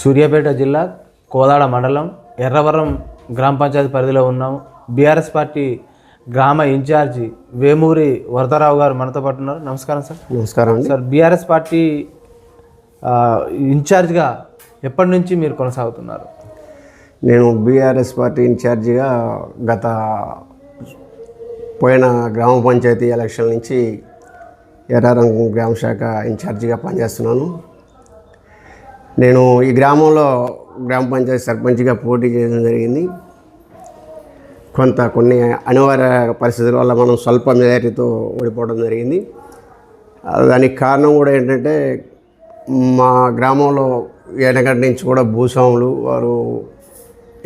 సూర్యాపేట జిల్లా కోదాడ మండలం ఎర్రవరం గ్రామ పంచాయతీ పరిధిలో ఉన్నాం. బీఆర్ఎస్ పార్టీ గ్రామ ఇన్ఛార్జి వేమూరి వరదరావు గారు మనతో పాటు ఉన్నారు. నమస్కారం సార్. నమస్కారం సార్ బీఆర్ఎస్ పార్టీ ఇన్ఛార్జ్గా ఎప్పటి నుంచి మీరు కొనసాగుతున్నారు? నేను బీఆర్ఎస్ పార్టీ ఇన్ఛార్జిగా గత పోయిన గ్రామ పంచాయతీ ఎలక్షన్ నుంచి ఎర్రారం గ్రామ శాఖ ఇన్ఛార్జిగా పనిచేస్తున్నాను. నేను ఈ గ్రామంలో గ్రామ పంచాయతీ సర్పంచ్గా పోటీ చేయడం జరిగింది. కొంత కొన్ని అనివార్య పరిస్థితుల వల్ల మనం స్వల్ప మెజారిటీతో ఓడిపోవడం జరిగింది. దానికి కారణం కూడా ఏంటంటే మా గ్రామంలో వెనకటి నుంచి కూడా భూస్వాములు వారు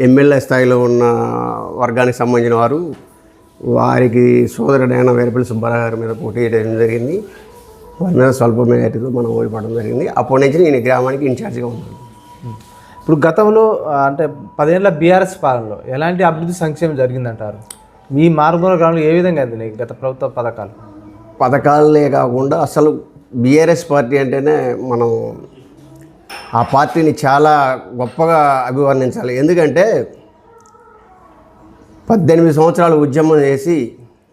ఎమ్మెల్యే స్థాయిలో ఉన్న వర్గానికి సంబంధించిన వారు వారికి సోదరుడైన వేరపల్లి సుబ్బారావు గారి మీద పోటీ చేయడం జరిగింది. మీద స్వల్ప మెజారిటీతో మనం ఓడిపోవడం జరిగింది. అప్పటి నుంచి నేను ఈ గ్రామానికి ఇన్ఛార్జిగా ఉన్నాను. ఇప్పుడు గతంలో అంటే పదేళ్ళ బీఆర్ఎస్ పాలనలో ఎలాంటి అభివృద్ధి సంక్షేమం జరిగిందంటారు? మీ మారుమూల గ్రామంలో ఏ విధంగా అందినాయి గత ప్రభుత్వ పథకాలు? పథకాలే కాకుండా అసలు బీఆర్ఎస్ పార్టీ అంటేనే మనం ఆ పార్టీని చాలా గొప్పగా అభివర్ణించాలి. ఎందుకంటే పద్దెనిమిది సంవత్సరాలు ఉద్యమం చేసి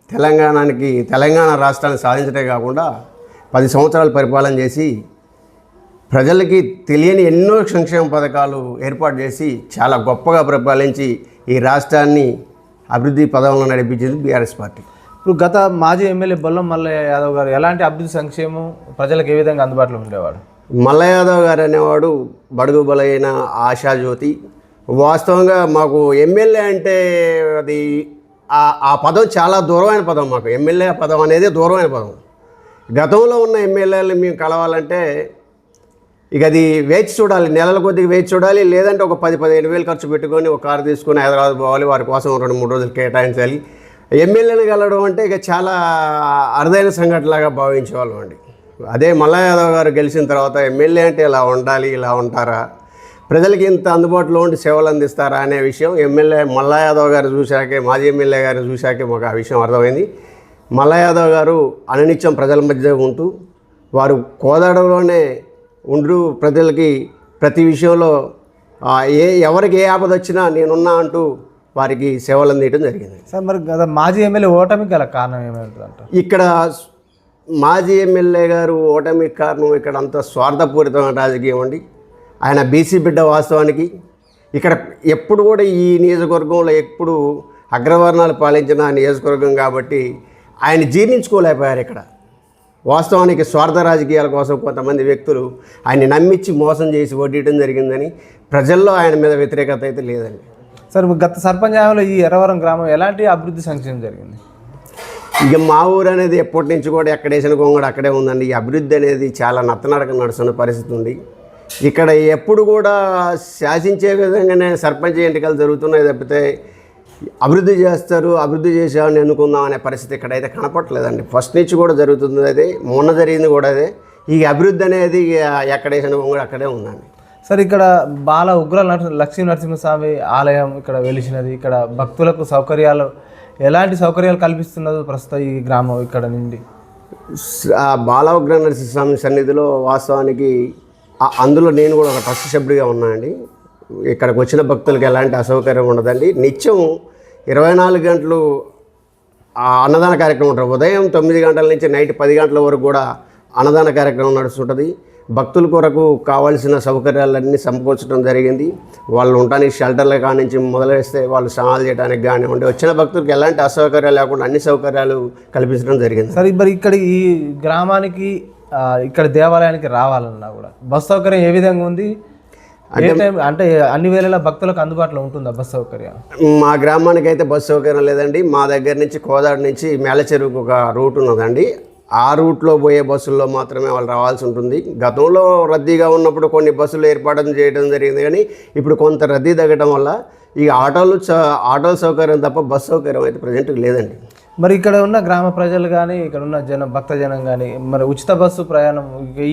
తెలంగాణకి తెలంగాణ రాష్ట్రాన్ని సాధించడమే కాకుండా పది సంవత్సరాలు పరిపాలన చేసి ప్రజలకి తెలియని ఎన్నో సంక్షేమ పథకాలు ఏర్పాటు చేసి చాలా గొప్పగా పరిపాలించి ఈ రాష్ట్రాన్ని అభివృద్ధి పదంలో నడిపించింది బీఆర్ఎస్ పార్టీ. ఇప్పుడు గత మాజీ ఎమ్మెల్యే బొల్లం మల్లయ్య యాదవ్ గారు ఎలాంటి అభివృద్ధి సంక్షేమం ప్రజలకు ఏ విధంగా అందుబాటులో ఉండేవాడు? మల్ల యాదవ్ గారు అనేవాడు బడుగు బలైన ఆశాజ్యోతి. వాస్తవంగా మాకు ఎమ్మెల్యే అంటే అది ఆ పదం చాలా దూరమైన పదం మాకు. ఎమ్మెల్యే పదం అనేది దూరమైన పదం. గతంలో ఉన్న ఎమ్మెల్యేలు మేము కలవాలంటే ఇక అది వేచి చూడాలి. నెలల కొద్దిగా వేచి చూడాలి. లేదంటే ఒక పది పదిహేను వేలు ఖర్చు పెట్టుకొని ఒక కారు తీసుకొని హైదరాబాద్ పోవాలి. వారి కోసం రెండు మూడు రోజులు కేటాయించాలి. ఎమ్మెల్యేని కలవడం అంటే ఇక చాలా అరుదైన సంఘటనలాగా భావించేవాళ్ళం అండి. అదే మల్లయాదవ్ గారు గెలిచిన తర్వాత ఎమ్మెల్యే అంటే ఇలా ఉండాలి ఇలా ఉంటారా? ప్రజలకి ఇంత అందుబాటులో ఉండి సేవలు అందిస్తారా అనే విషయం ఎమ్మెల్యే మల్లా యాదవ్ గారు చూశాకే మాజీ ఎమ్మెల్యే గారు చూశాకే మాకు ఆ విషయం అర్థమైంది. మల్లా యాదవ్ గారు అనునిత్యం ప్రజల మధ్య ఉంటూ వారు కోదాడలోనే ఉంటూ ప్రజలకి ప్రతి విషయంలో ఏ ఎవరికి ఏ ఆపద వచ్చినా నేనున్నా అంటూ వారికి సేవలు అందించడం జరిగింది. సార్ మరి గత మాజీ ఎమ్మెల్యే ఓటమికి గల కారణం ఏమైంటుంది అంటారు ఇక్కడ మాజీ ఎమ్మెల్యే గారు ఓటమికి కారణం ఇక్కడ అంత స్వార్థపూరితమైన రాజకీయం అండి. ఆయన బీసీ బిడ్డ వాస్తవానికి. ఇక్కడ ఎప్పుడు కూడా ఈ నియోజకవర్గంలో ఎప్పుడు అగ్రవర్ణాలు పాలించిన నియోజకవర్గం కాబట్టి ఆయన జీర్ణించుకోలేకపోయారు ఇక్కడ. వాస్తవానికి స్వార్థ రాజకీయాల కోసం కొంతమంది వ్యక్తులు ఆయన్ని నమ్మించి మోసం చేసి వడ్డీయడం జరిగిందని ప్రజల్లో ఆయన మీద వ్యతిరేకత అయితే లేదండి. సార్ గత సర్పంచ్ హయాంలో ఈ ఎర్రవరం గ్రామం ఎలాంటి అభివృద్ధి సంక్షేమం జరిగింది? ఇక మా ఊరు అనేది ఎప్పటి నుంచి కూడా ఎక్కడ వేసిన గొంగడు అక్కడే ఉందండి. ఈ అభివృద్ధి అనేది చాలా నత్తనడక నడుస్తున్న పరిస్థితి ఉంది. ఇక్కడ ఎప్పుడు కూడా శాసించే విధంగానే సర్పంచ్ ఎన్నికలు జరుగుతున్నాయి తప్పితే అభివృద్ధి చేస్తారు అభివృద్ధి చేసేవాడిని ఎన్నుకుందాం అనే పరిస్థితి ఇక్కడైతే కనపట్లేదండి ఫస్ట్ నుంచి కూడా జరుగుతుంది అదే మొన్న జరిగింది కూడా అదే. ఈ అభివృద్ధి అనేది ఇక ఎక్కడ వేసిన గొంగడు అక్కడే ఉందండి. సార్ ఇక్కడ బాల ఉగ్ర నరసింహ లక్ష్మీ నరసింహస్వామి ఆలయం ఇక్కడ వెలిసినది. ఇక్కడ భక్తులకు సౌకర్యాలు ఎలాంటి సౌకర్యాలు కల్పిస్తున్నదో ప్రస్తుతం ఈ గ్రామం ఇక్కడ నుండి? ఆ బాలవగ్ర నరసింహస్వామి సన్నిధిలో వాస్తవానికి అందులో నేను కూడా ఒక ట్రస్ట్ సభ్యుడిగా ఉన్నానండి. ఇక్కడికి వచ్చిన భక్తులకు ఎలాంటి అసౌకర్యం ఉండదండి. నిత్యం ఇరవై నాలుగు గంటలు అన్నదాన కార్యక్రమం ఉంటుంది. ఉదయం తొమ్మిది గంటల నుంచి నైట్ పది గంటల వరకు కూడా అన్నదాన కార్యక్రమం నడుస్తుంటుంది. భక్తుల కొరకు కావాల్సిన సౌకర్యాలన్నీ సమకూర్చడం జరిగింది. వాళ్ళు ఉండడానికి షెల్టర్ల కాడి నుంచి మొదలేస్తే వాళ్ళు స్నానాలు చేయడానికి కానివ్వండి వచ్చిన భక్తులకు ఎలాంటి అసౌకర్యాలు లేకుండా అన్ని సౌకర్యాలు కల్పించడం జరిగింది. సార్ మరి ఇక్కడ ఈ గ్రామానికి ఇక్కడ దేవాలయానికి రావాలన్నా కూడా బస్ సౌకర్యం ఏ విధంగా ఉంది? ఏ టైం అంటే అన్ని వేళలా భక్తులకు అందుబాటులో ఉంటుందా బస్ సౌకర్యం? మా గ్రామానికి అయితే బస్సు సౌకర్యం లేదండి. మా దగ్గర నుంచి కోదాడు నుంచి మేళచెరువుకు ఒక రూట్ ఉన్నదండి. ఆ రూట్లో పోయే బస్సుల్లో మాత్రమే వాళ్ళు రావాల్సి ఉంటుంది. గతంలో రద్దీగా ఉన్నప్పుడు కొన్ని బస్సులు ఏర్పాటు చేయడం జరిగింది కానీ ఇప్పుడు కొంత రద్దీ తగ్గడం వల్ల ఈ ఆటోలు ఆటోల సౌకర్యం తప్ప బస్సు సౌకర్యం అయితే ప్రజెంట్ లేదండి. మరి ఇక్కడ ఉన్న గ్రామ ప్రజలు కానీ ఇక్కడ ఉన్న జన భక్త జనం కానీ మరి ఉచిత బస్సు ప్రయాణం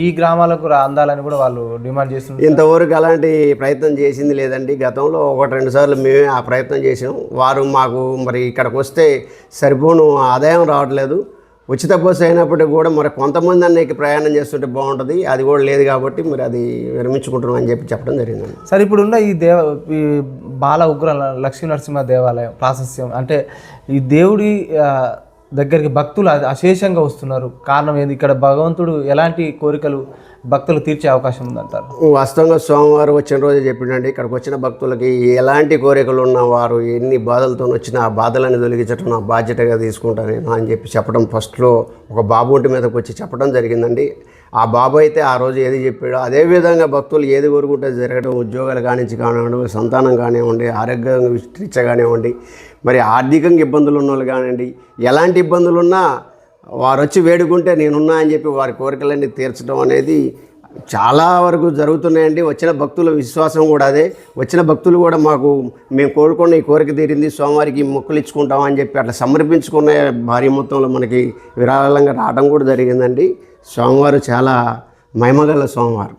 ఈ గ్రామాలకు అందాలని కూడా వాళ్ళు డిమాండ్ చేస్తున్నారు ఇంతవరకు అలాంటి ప్రయత్నం చేసింది లేదండి. గతంలో ఒకటి రెండు సార్లు మేమే ఆ ప్రయత్నం చేసాం వారు మాకు మరి ఇక్కడికి వస్తే సరిపోను ఆదాయం రావట్లేదు. ఉచిత బస్సు అయినప్పటికీ కూడా మరి కొంతమంది అన్నకి ప్రయాణం చేస్తుంటే బాగుంటుంది అది కూడా లేదు కాబట్టి మరి అది విరమించుకుంటున్నాం అని చెప్పి చెప్పడం జరిగింది సార్ ఇప్పుడున్న ఈ దేవ ఈ బాల ఉగ్ర లక్ష్మీ నరసింహ దేవాలయం ప్రాశస్యం అంటే ఈ దేవుడి దగ్గరికి భక్తులు అశేషంగా వస్తున్నారు. కారణం ఏంది? ఇక్కడ భగవంతుడు ఎలాంటి కోరికలు భక్తులు తీర్చే అవకాశం ఉందంటారు? వాస్తవంగా సోమవారం వచ్చిన రోజే చెప్పిండండి. ఇక్కడికి వచ్చిన భక్తులకి ఎలాంటి కోరికలు ఉన్న వారు ఎన్ని బాధలతో వచ్చిన ఆ బాధలను తొలగించడం నా బాధ్యతగా తీసుకుంటాను నేను అని చెప్పి చెప్పడం ఫస్ట్లో ఒక బాబు ఒంటి మీదకి వచ్చి చెప్పడం జరిగిందండి. ఆ బాబు అయితే ఆ రోజు ఏది చెప్పాడో అదే విధంగా భక్తులు ఏది కోరుకుంటే జరగడం ఉద్యోగాలు కానించి కానివ్వండి సంతానం కానివ్వండి ఆరోగ్యంగా రీత్యా కానివ్వండి మరి ఆర్థికంగా ఇబ్బందులు ఉన్న వాళ్ళు కానివ్వండి ఎలాంటి ఇబ్బందులు ఉన్నా వారు వచ్చి వేడుకుంటే నేనున్నా అని చెప్పి వారి కోరికలన్నీ తీర్చడం అనేది చాలా వరకు జరుగుతున్నాయండి. వచ్చిన భక్తుల విశ్వాసం కూడా అదే. వచ్చిన భక్తులు కూడా మాకు మేము కోరుకున్న ఈ కోరిక తీరింది సోమవారికి మొక్కులు ఇచ్చుకుంటాం అని చెప్పి అట్లా సమర్పించుకున్న భారీ మొత్తంలో మనకి విరాళంగా రావడం కూడా జరిగిందండి. సోమవారం చాలా మహిమగల సోమవారం.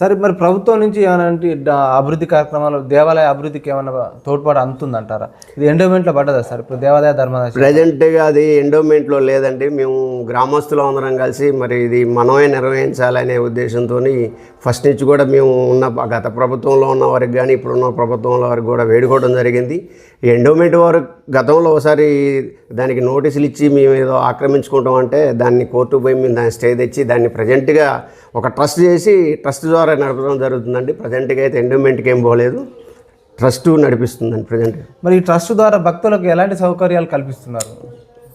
సరే మరి ప్రభుత్వం నుంచి ఏమైనా అభివృద్ధి కార్యక్రమాలు దేవాలయ అభివృద్ధికి ఏమైనా తోడ్పాటు అందుతుందంటారా? ఇది ఎండోమెంట్లో పడ్డదా సార్? ఇప్పుడు దేవాలయ ధర్మదాయ ప్రజెంట్గా అది ఎండోమెంట్లో లేదండి. మేము గ్రామస్తులు అందరం కలిసి మరి ఇది మనమే నిర్వహించాలనే ఉద్దేశంతో ఫస్ట్ నుంచి కూడా మేము ఉన్న గత ప్రభుత్వంలో ఉన్న వారికి కానీ ఇప్పుడున్న ప్రభుత్వంలో వారికి కూడా వేడుకోవడం జరిగింది. ఈ ఎండోమెంట్ వారు గతంలో ఒకసారి దానికి నోటీసులు ఇచ్చి మేము ఏదో ఆక్రమించుకుంటాం అంటే దాన్ని కోర్టు పోయి మేము దాన్ని స్టే తెచ్చి దాన్ని ప్రజెంట్గా ఒక ట్రస్ట్ చేసి ట్రస్ట్ ద్వారా నడపడం జరుగుతుందండి. ప్రజెంట్గా అయితే ఎండోమెంట్కి ఏం పోలేదు. ట్రస్ట్ నడిపిస్తుందండి ప్రజెంట్గా. మరి ఈ ట్రస్ట్ ద్వారా భక్తులకు ఎలాంటి సౌకర్యాలు కల్పిస్తున్నారు?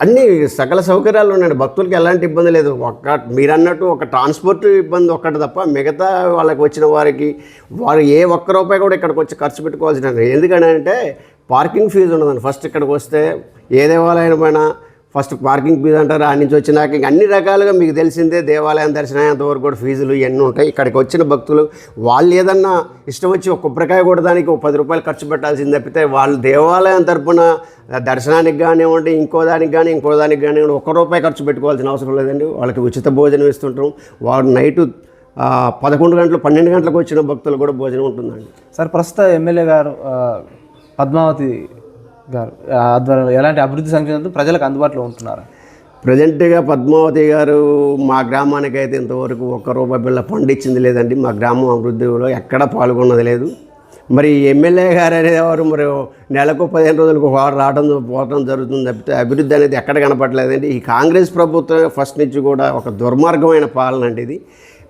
అన్ని సకల సౌకర్యాలు ఉన్నాయండి. భక్తులకి ఎలాంటి ఇబ్బంది లేదు. ఒక్క మీరు అన్నట్టు ఒక ట్రాన్స్పోర్ట్ ఇబ్బంది ఒక్కటి తప్ప మిగతా వాళ్ళకి వచ్చిన వారికి వారు ఏ ఒక్క రూపాయి కూడా ఇక్కడికి వచ్చి ఖర్చు పెట్టుకోవాల్సిన ఎందుకంటే పార్కింగ్ ఫీజు ఉండదండి. ఫస్ట్ ఇక్కడికి వస్తే ఏ దేవాలయమైనా ఫస్ట్ పార్కింగ్ ఫీజు అంటారు ఆ నుంచి వచ్చినాక ఇంక అన్ని రకాలుగా మీకు తెలిసిందే దేవాలయం దర్శనం వరకు కూడా ఫీజులు ఇవన్నీ ఉంటాయి. ఇక్కడికి వచ్చిన భక్తులు వాళ్ళు ఏదన్నా ఇష్టం వచ్చి ఒక కొబ్బరికాయ దానికి ఒక పది రూపాయలు ఖర్చు పెట్టాల్సింది తప్పితే వాళ్ళు దేవాలయం తరపున దర్శనానికి కానివ్వండి ఇంకో దానికి కానీ ఇంకో దానికి కానివ్వండి ఒక్క రూపాయి ఖర్చు పెట్టుకోవాల్సిన అవసరం లేదండి. వాళ్ళకి ఉచిత భోజనం ఇస్తుంటాం. వాడు నైటు పదకొండు గంటలు పన్నెండు గంటలకు వచ్చిన భక్తులు కూడా భోజనం ఉంటుందండి. సార్ ప్రస్తుత ఎమ్మెల్యే గారు పద్మావతి గారు ఆధ్వర్యంలో ఎలాంటి అభివృద్ధి సంక్షేమం ప్రజలకు అందుబాటులో ఉంటున్నారు? ప్రజెంట్గా పద్మావతి గారు మా గ్రామానికి అయితే ఇంతవరకు ఒక్క రూపాయి బిళ్ళ పండించింది లేదండి. మా గ్రామం అభివృద్ధిలో ఎక్కడా పాల్గొన్నది లేదు. మరి ఎమ్మెల్యే గారు అనేవారు మరి నెలకు పదిహేను రోజులకు వారు రావడం పోవడం జరుగుతుంది తప్పితే అభివృద్ధి అనేది ఎక్కడ కనపడలేదండి. ఈ కాంగ్రెస్ ప్రభుత్వం ఫస్ట్ నుంచి కూడా ఒక దుర్మార్గమైన పాలన అండి ఇది.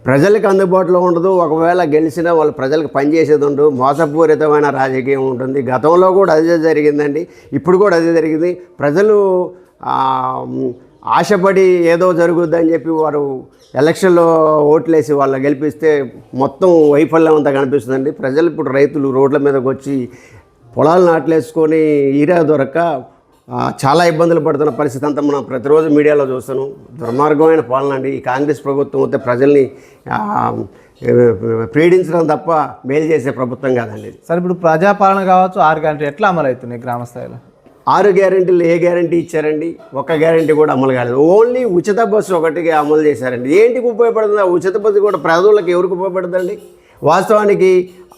ప్రజలకు అందుబాటులో ఉండదు. ఒకవేళ గెలిచినా వాళ్ళు ప్రజలకు పనిచేసేది ఉండదు. మోసపూరితమైన రాజకీయం ఉంటుంది. గతంలో కూడా అదే జరిగిందండి. ఇప్పుడు కూడా అదే జరిగింది. ప్రజలు ఆశపడి ఏదో జరుగుద్దని చెప్పి వారు ఎలక్షన్లో ఓట్లేసి వాళ్ళు గెలిపిస్తే మొత్తం వైఫల్యం అంతా కనిపిస్తుందండి. ప్రజలు ఇప్పుడు రైతులు రోడ్ల మీదకి వచ్చి పొలాలు నాట్లేసుకొని ఈరా దొరక్క చాలా ఇబ్బందులు పడుతున్న పరిస్థితి అంతా మనం ప్రతిరోజు మీడియాలో చూస్తాను. దుర్మార్గమైన పాలన అండి. ఈ కాంగ్రెస్ ప్రభుత్వం అయితే ప్రజల్ని పీడించడం తప్ప మేలు చేసే ప్రభుత్వం కాదండి. సార్ ఇప్పుడు ప్రజాపాలన కావచ్చు ఆరు గంటలు ఎట్లా అమలు అవుతున్నాయి గ్రామ స్థాయిలో? ఆరు గ్యారెంటీలు ఏ గ్యారెంటీ ఇచ్చారండి? ఒక గ్యారెంటీ కూడా అమలు కాలేదు. ఓన్లీ ఉచిత బస్సు ఒకటిగా అమలు చేశారండి. ఏంటికి ఉపయోగపడుతుంది? ఆ ఉచిత బస్సు కూడా ప్రజలకు ఎవరికి ఉపయోగపడుతుందండి? వాస్తవానికి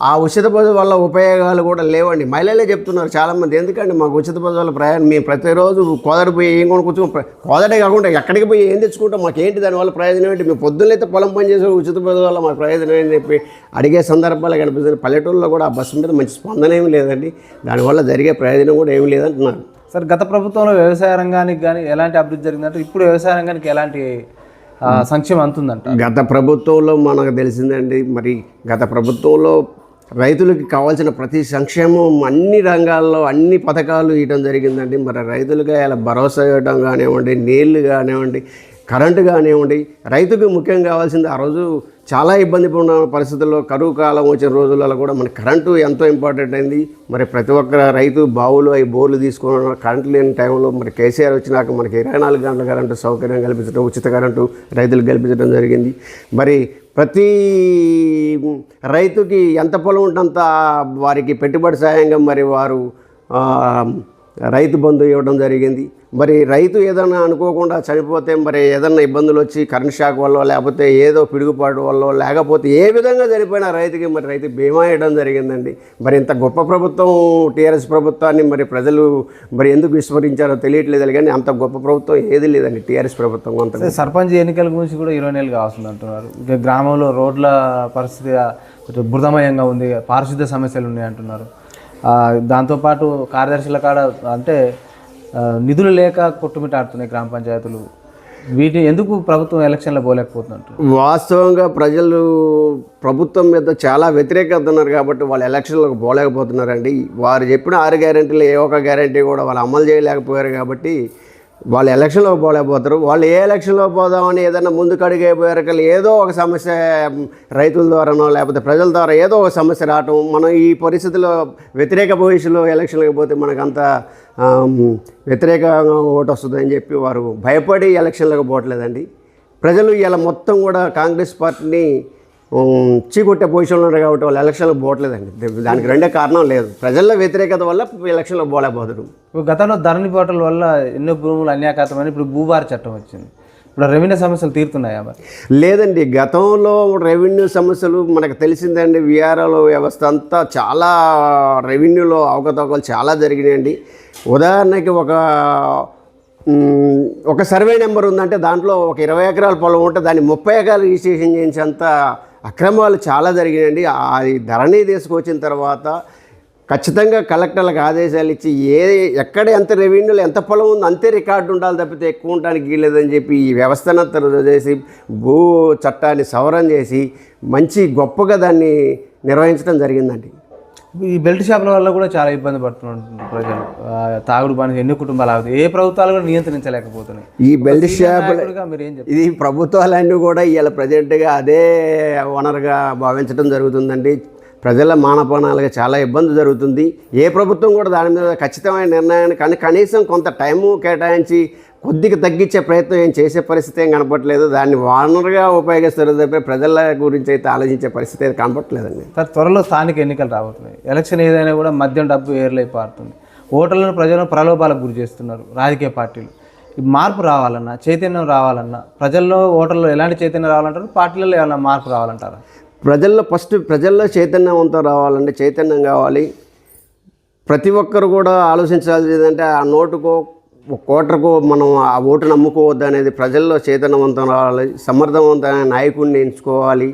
ఆ ఉచిత బస్సు వల్ల ఉపయోగాలు కూడా లేవండి. మహిళలే చెప్తున్నారు చాలామంది. ఎందుకంటే మాకు ఉచిత బస్సు వల్ల ప్రయాణం? మేము ప్రతిరోజు కోదడి పోయి ఏం కొనుక్కొచ్చు కోదడే కాకుండా ఎక్కడికి పోయి ఏం తెచ్చుకుంటాం? మాకు ఏంటి దానివల్ల ప్రయోజనం ఏంటి? మేము పొద్దున్నైతే పొలం పని చేసే ఉచిత బస్సు వల్ల మాకు ప్రయోజనం ఏంటి చెప్పి అడిగే సందర్భాలు కనిపిస్తుంది పల్లెటూరులో కూడా ఆ బస్సు మీద మంచి స్పందన ఏమి లేదండి. దానివల్ల జరిగే ప్రయోజనం కూడా ఏమి లేదంటున్నారు. సార్ గత ప్రభుత్వంలో వ్యవసాయ రంగానికి కానీ ఎలాంటి అభివృద్ధి జరిగిందంటే ఇప్పుడు వ్యవసాయ రంగానికి ఎలాంటి సంక్షేమం అందుతుందంట. గత ప్రభుత్వంలో మనకు తెలిసిందండి మరి గత ప్రభుత్వంలో రైతులకి కావాల్సిన ప్రతి సంక్షేమం అన్ని రంగాల్లో అన్ని పథకాలు ఇవ్వడం జరిగిందండి. మరి రైతులుగా ఇలా భరోసా ఇవ్వడం కానివ్వండి నీళ్ళు కానివ్వండి కరెంటు కానివ్వండి రైతుకు ముఖ్యం కావాల్సింది ఆ రోజు చాలా ఇబ్బంది పడిన పరిస్థితుల్లో కరువు కాలం వచ్చిన రోజులలో కూడా మన కరెంటు ఎంతో ఇంపార్టెంట్ అయింది. మరి ప్రతి ఒక్క రైతు బావులు అవి బోర్లు తీసుకోవడం కరెంటు లేని టైంలో మరి కేసీఆర్ వచ్చినాక మనకి ఇరవై నాలుగు గంటల కరెంటు సౌకర్యం కల్పించడం ఉచిత కరెంటు రైతులకు కల్పించడం జరిగింది. మరి ప్రతి రైతుకి ఎంత పొలం ఉంటుంత వారికి పెట్టుబడి సాయంగా మరి వారు రైతు బంధు ఇవ్వడం జరిగింది. మరి రైతు ఏదైనా అనుకోకుండా చనిపోతే మరి ఏదైనా ఇబ్బందులు వచ్చి కరెంట్ షాక్ వల్ల లేకపోతే ఏదో పిడుగుపాటు వల్ల లేకపోతే ఏ విధంగా చనిపోయినా రైతుకి మరి రైతు బీమా ఇవ్వడం జరిగిందండి. మరి ఇంత గొప్ప ప్రభుత్వం టీఆర్ఎస్ ప్రభుత్వాన్ని మరి ప్రజలు మరి ఎందుకు విస్మరించారో తెలియట్లేదు కానీ అంత గొప్ప ప్రభుత్వం ఏది లేదండి టీఆర్ఎస్ ప్రభుత్వం అంత సర్పంచ్ ఎన్నికల గురించి కూడా ఇరవై నెలలు కావాల్సింది అంటున్నారు. ఇక గ్రామంలో రోడ్ల పరిస్థితి కొంచెం బురదమయంగా ఉంది పారిశుద్ధ్య సమస్యలు ఉన్నాయి అంటున్నారు. దాంతోపాటు కార్యదర్శుల కాడ అంటే నిధులు లేక కొట్టుమిటాడుతున్నాయి గ్రామ పంచాయతీలు. వీటిని ఎందుకు ప్రభుత్వం ఎలక్షన్లో పోలేకపోతున్నట్టు వాస్తవంగా ప్రజలు ప్రభుత్వం మీద చాలా వ్యతిరేకత ఉన్నారు కాబట్టి వాళ్ళు ఎలక్షన్లకు పోలేకపోతున్నారండి. వారు చెప్పిన ఆరు గ్యారెంటీలు ఏ ఒక్క గ్యారెంటీ కూడా వాళ్ళు అమలు చేయలేకపోయారు కాబట్టి వాళ్ళు ఎలక్షన్లో పోలేకపోతారు. వాళ్ళు ఏ ఎలక్షన్లో పోదామని ఏదైనా ముందుకు అడిగైపోయారు కానీ ఏదో ఒక సమస్య రైతుల ద్వారానో లేకపోతే ప్రజల ద్వారా ఏదో ఒక సమస్య రావటం మనం ఈ పరిస్థితిలో వ్యతిరేక భవిష్యత్తులో ఎలక్షన్లకు పోతే మనకంత వ్యతిరేకంగా ఓటు వస్తుందని చెప్పి వారు భయపడి ఎలక్షన్లకు పోవట్లేదండి. ప్రజలు ఇలా మొత్తం కూడా కాంగ్రెస్ పార్టీని చీకొట్టే పొజిషన్లో ఉన్నారు కాబట్టి వాళ్ళు ఎలక్షన్లకు పోవట్లేదండి. దానికి రెండే కారణం లేదు. ప్రజల్లో వ్యతిరేకత వల్ల ఎలక్షన్లో పోలేకపోతారు ఇప్పుడు గతంలో ధరణి పోటల వల్ల ఎన్నో భూములు అన్యాకాతమని ఇప్పుడు భూభార చట్టం వచ్చింది. ఇప్పుడు రెవెన్యూ సమస్యలు తీరుతున్నాయా లేదండి గతంలో రెవెన్యూ సమస్యలు మనకు తెలిసిందండి. విఆర్ఓ వ్యవస్థ అంతా చాలా రెవెన్యూలో అవకతవకలు చాలా జరిగినాయండి. ఉదాహరణకి ఒక ఒక సర్వే నెంబర్ ఉందంటే దాంట్లో ఒక ఇరవై ఎకరాల పొలం ఉంటే దాన్ని ముప్పై ఎకరాలు రిజిస్ట్రేషన్ చేసేంత అక్రమాలు చాలా జరిగినాయండి. అది ధరణి తీసుకొచ్చిన తర్వాత ఖచ్చితంగా కలెక్టర్లకు ఆదేశాలు ఇచ్చి ఏ ఎక్కడ ఎంత రెవెన్యూలో ఎంత పొలం ఉందో అంతే రికార్డు ఉండాలి తప్పితే ఎక్కువ ఉండడానికి వీలేదని చెప్పి ఈ వ్యవస్థనంతా చేసి భూ చట్టాన్ని సవరం చేసి మంచి గొప్పగా దాన్ని నిర్వహించడం జరిగిందండి. ఈ బెల్ట్ షాపుల వల్ల కూడా చాలా ఇబ్బంది పడుతున్నారు ప్రజలు. తాగుడు బానిస ఎన్ని కుటుంబాలు ఆగుతాయి ఏ ప్రభుత్వాలు కూడా నియంత్రించలేకపోతున్నాయి. ఈ బెల్ట్ షాప్ మీరు ఏం ఇది ప్రభుత్వాలన్నీ కూడా ఇవాళ ప్రజెంట్గా అదే ఓనర్గా భావించడం జరుగుతుందండి. ప్రజల మానపానాలుగా చాలా ఇబ్బంది జరుగుతుంది. ఏ ప్రభుత్వం కూడా దాని మీద ఖచ్చితమైన నిర్ణయాన్ని కానీ కనీసం కొంత టైము కేటాయించి కొద్దిగా తగ్గించే ప్రయత్నం ఏం చేసే పరిస్థితి ఏం కనపట్లేదు దాన్ని ఓనర్గా ఉపయోగిస్తారు తప్ప ప్రజల గురించి అయితే ఆలోచించే పరిస్థితి అయితే కనపట్లేదండి సార్ త్వరలో స్థానిక ఎన్నికలు రాబోతున్నాయి. ఎలక్షన్ ఏదైనా కూడా మద్యం డబ్బు ఏర్లై పారుతుంది. ఓటర్లను ప్రజలను ప్రలోభాలకు గురి చేస్తున్నారు రాజకీయ పార్టీలు. ఈ మార్పు రావాలన్నా చైతన్యం రావాలన్నా ప్రజల్లో ఓటర్లో ఎలాంటి చైతన్యం రావాలంటారు? పార్టీలలో ఏమైనా మార్పు రావాలంటారా? ప్రజల్లో ఫస్ట్ ప్రజల్లో చైతన్యవంతం రావాలంటే చైతన్యం కావాలి. ప్రతి ఒక్కరు కూడా ఆలోచించాల్సింది ఏంటంటే ఆ నోటుకో కోటకు మనం ఆ ఓటు నమ్ముకోవద్దు అనేది ప్రజల్లో చైతన్యవంతం రావాలి సమర్థవంతమైన నాయకుడిని ఎంచుకోవాలి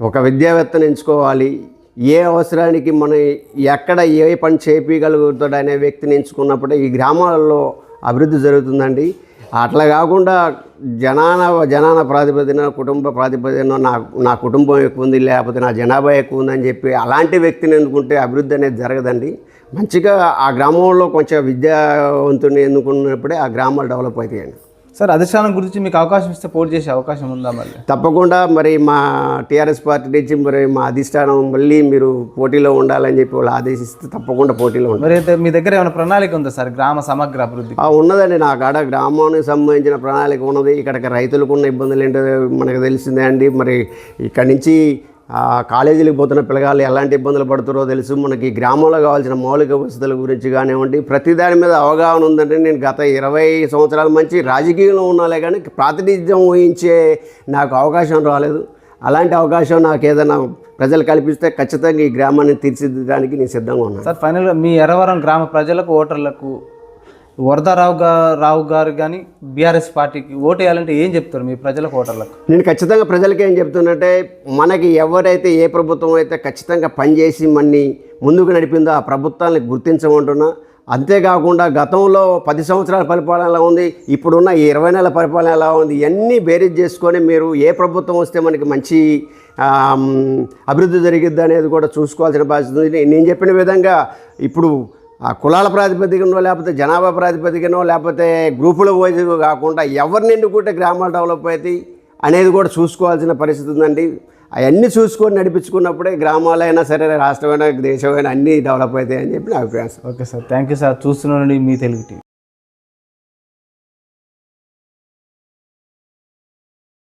ఒక విద్యావేత్తను ఎంచుకోవాలి. ఏ అవసరానికి మనం ఎక్కడ ఏ పని చేయగలుగుతాడు అనే వ్యక్తిని ఎంచుకున్నప్పుడే ఈ గ్రామాలలో అభివృద్ధి జరుగుతుందండి. అట్లా కాకుండా జనాన జనాన ప్రాతిపదిన కుటుంబ ప్రాతిపదిన నా నా కుటుంబం ఎక్కువ ఉంది లేకపోతే నా జనాభా ఎక్కువ ఉందని చెప్పి అలాంటి వ్యక్తిని ఎందుకుంటే అభివృద్ధి అనేది జరగదండి. మంచిగా ఆ గ్రామంలో కొంచెం విద్యావంతుని ఎన్నుకున్నప్పుడే ఆ గ్రామాలు డెవలప్ అవుతాయండి. సార్ అధిష్టానం గురించి మీకు అవకాశం ఇస్తే పోటీ చేసే అవకాశం ఉందా మళ్ళీ? తప్పకుండా మరి మా టీఆర్ఎస్ పార్టీ నుంచి మరి మా అధిష్టానం మళ్ళీ మీరు పోటీలో ఉండాలని చెప్పి వాళ్ళు ఆదేశిస్తే తప్పకుండా పోటీలో ఉంటారు మరి అయితే మీ దగ్గర ఏమైనా ప్రణాళిక ఉందా సార్ గ్రామ సమగ్ర అభివృద్ధి ఆ, ఉన్నదండి. నా కాడ గ్రామానికి సంబంధించిన ప్రణాళిక ఉన్నది. ఇక్కడికి రైతులకు ఉన్న ఇబ్బందులు ఏంటో మనకు తెలిసిందే అండి. మరి ఇక్కడి నుంచి కాలేజీలకు పోతున్న పిల్లగాళ్ళు ఎలాంటి ఇబ్బందులు పడుతారో తెలుసు. మనకి గ్రామంలో కావాల్సిన మౌలిక వసతుల గురించి కానివ్వండి ప్రతి దాని మీద అవగాహన ఉందంటే నేను గత ఇరవై సంవత్సరాల మంచి రాజకీయంలో ఉన్నాలే కానీ ప్రాతినిధ్యం వహించే నాకు అవకాశం రాలేదు. అలాంటి అవకాశం నాకు ఏదైనా ప్రజలు కల్పిస్తే ఖచ్చితంగా ఈ గ్రామాన్ని తీర్చిదిద్దడానికి నేను సిద్ధంగా ఉన్నాను. సార్ ఫైనల్గా మీ ఎరవరం గ్రామ ప్రజలకు ఓటర్లకు వరదారావు గారు రావు గారు కానీ బీఆర్ఎస్ పార్టీకి ఓటు వేయాలంటే ఏం చెప్తారు మీ ప్రజలకు ఓటర్లకు? నేను ఖచ్చితంగా ప్రజలకి ఏం చెప్తున్నట్టే మనకి ఎవరైతే ఏ ప్రభుత్వం అయితే ఖచ్చితంగా పనిచేసి మన్ని ముందుకు నడిపిందో ఆ ప్రభుత్వాన్ని గుర్తించమంటున్నా. అంతేకాకుండా గతంలో పది సంవత్సరాల పరిపాలన ఎలా ఉంది ఇప్పుడున్న ఈ ఇరవై నెలల పరిపాలన ఎలా ఉంది ఇవన్నీ బేరీజ్ చేసుకొని మీరు ఏ ప్రభుత్వం వస్తే మనకి మంచి అభివృద్ధి జరిగిద్ది అనేది కూడా చూసుకోవాల్సిన బాధ్యత ఉంది. నేను చెప్పిన విధంగా ఇప్పుడు ఆ కులాల ప్రాతిపదికనో లేకపోతే జనాభా ప్రాతిపదికనో లేకపోతే గ్రూపుల వైజ్ కాకుండా ఎవరిని ఎన్నుకుంటే గ్రామాలు డెవలప్ అవుతాయి అనేది కూడా చూసుకోవాల్సిన పరిస్థితి ఉందండి. అవన్నీ చూసుకొని నడిపించుకున్నప్పుడే గ్రామాలైనా సరే రాష్ట్రమైనా దేశమైనా అన్నీ డెవలప్ అవుతాయి అని చెప్పి నా అభిప్రాయం okay sir. Thank you sir. చూస్తున్నానండి మీ తెలుగు టీవీ.